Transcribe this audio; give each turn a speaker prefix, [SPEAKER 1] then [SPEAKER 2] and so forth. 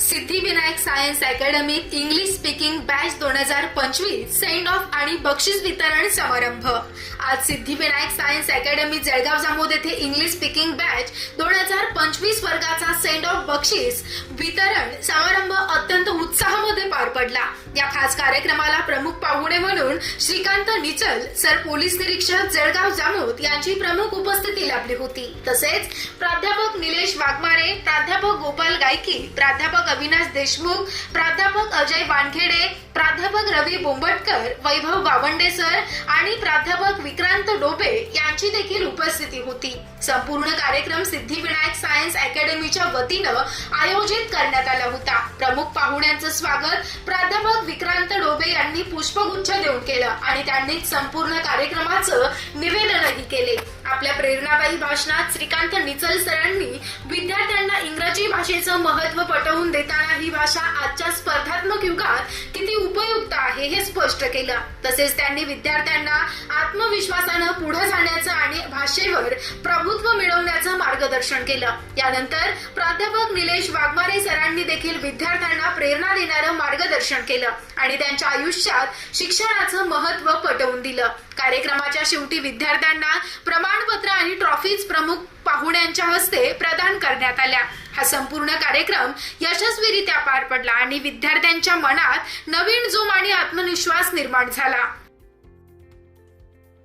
[SPEAKER 1] Siddhivinayak science अकॅडमीत English speaking batch दोन हजार पंचवीस सेंड ऑफ आणि बक्षीस वितरण समारंभ. आज सिद्धिविनायक सायन्स अकॅडमी जळगाव जामोद येथे इंग्लिश स्पीकिंग बॅच दोन हजार पंचवीस वर्गाचा सेंड ऑफ बक्षीस वितरण समारंभ अत्यंत उत्साहामध्ये पार पडला. या खास कार्यक्रमाला प्रमुख पाहुणे म्हणून श्रीकांत निचल सर पोलीस निरीक्षक जळगाव जामोद यांची प्रमुख उपस्थिती लाभली होती. तसेच प्राध्यापक निले प्राध्यापक गोपाल गायकी प्राध्यापक अविनाश देशमुख प्राध्यापक अजय वानखेडे प्राध्यापक रवी बोंबटकर वैभव बावंडे सर आणि प्राध्यापक विक्रांत डोबे यांची देखील उपस्थिती होती. संपूर्ण कार्यक्रम सिद्धिविनायक सायन्स अकॅडमीच्या वतीनं आयोजित करण्यात आला होता. प्रमुख पाहुण्यांचं स्वागत प्राध्यापक विक्रांत डोबे यांनी पुष्पगुच्छ देऊन केलं आणि त्यांनी संपूर्ण कार्यक्रमाचं निवेदनही केले. आपल्या प्रेरणादायी भाषणात श्रीकांत निचल सरांनी विद्यार्थ्यांना इंग्रजी भाषेचं महत्त्व पटवून देताना ही भाषा आजच्या स्पर्धात्मक युगात किती उपयुक्त आहे हे स्पष्ट केलं. तसेच त्यांनी विद्यार्थ्यांना आत्मविश्वासानं पुढे जाण्याचं आणि भाषेवर प्रभुत्व मिळवण्याचं मार्गदर्शन केलं. यानंतर प्राध्यापक निलेश वाघमारे सरांनी देखील विद्यार्थ्यांना प्रेरणा देणारं मार्गदर्शन केलं आणि त्यांच्या आयुष्यात शिक्षणाचं महत्त्व पटवून दिलं. कार्यक्रमाच्या शेवटी विद्यार्थ्यांना प्रमाणपत्र आणि ट्रॉफीज प्रमुख पाहुण्यांच्या हस्ते प्रदान करण्यात आल्या. हा संपूर्ण कार्यक्रम यशस्वीरित्या पार पडला आणि विद्यार्थ्यांच्या मनात नवीन जोम आणि आत्मविश्वास निर्माण झाला.